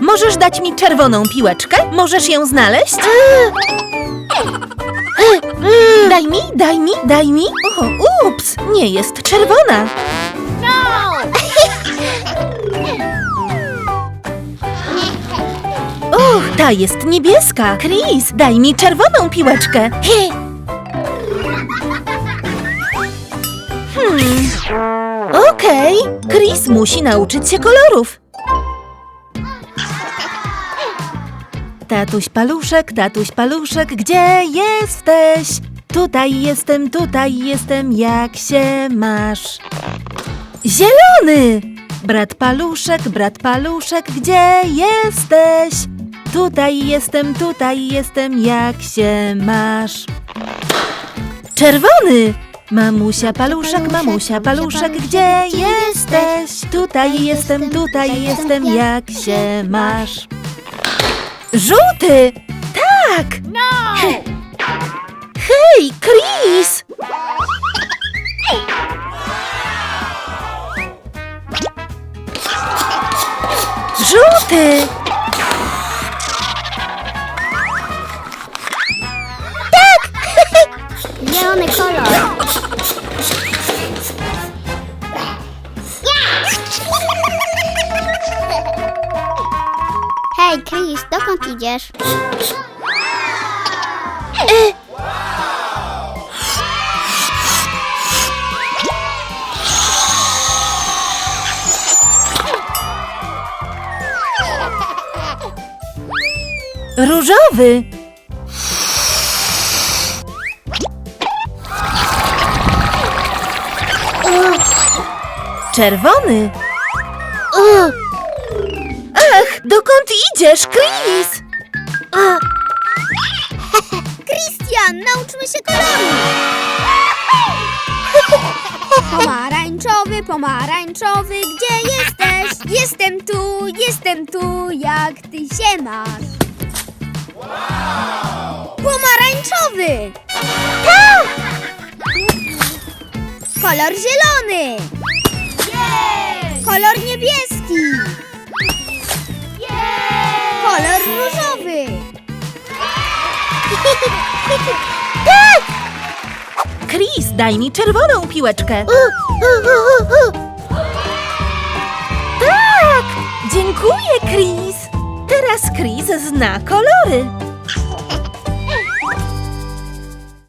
możesz dać mi czerwoną piłeczkę? Możesz ją znaleźć? Daj mi, daj mi, daj mi. O, ups, nie jest czerwona. Och, ta jest niebieska. Chris, daj mi czerwoną piłeczkę. Hmm. Okej, Chris musi nauczyć się kolorów. Tatuś paluszek, tatuś paluszek, gdzie jesteś? Tutaj jestem, tutaj jestem, jak się masz? Zielony! Brat paluszek, brat paluszek, gdzie jesteś? Tutaj jestem, tutaj jestem, jak się masz? Czerwony! Mamusia paluszek, mamusia paluszek, gdzie jesteś? Tutaj jestem, tutaj jestem, jak się masz? Żółty! Tak! Hej, Chris! Żółty! Hej, Chris, dokąd idziesz? Różowy! Czerwony! Dokąd idziesz, Chris? Christian, nauczmy się koloru! Pomarańczowy, pomarańczowy, gdzie jesteś? Jestem tu, jestem tu, jak ty się masz. Pomarańczowy! Tak! Kolor zielony! Kolor niebieski! Chris, daj mi czerwoną piłeczkę. Tak! Dziękuję, Chris. Teraz Chris zna kolory.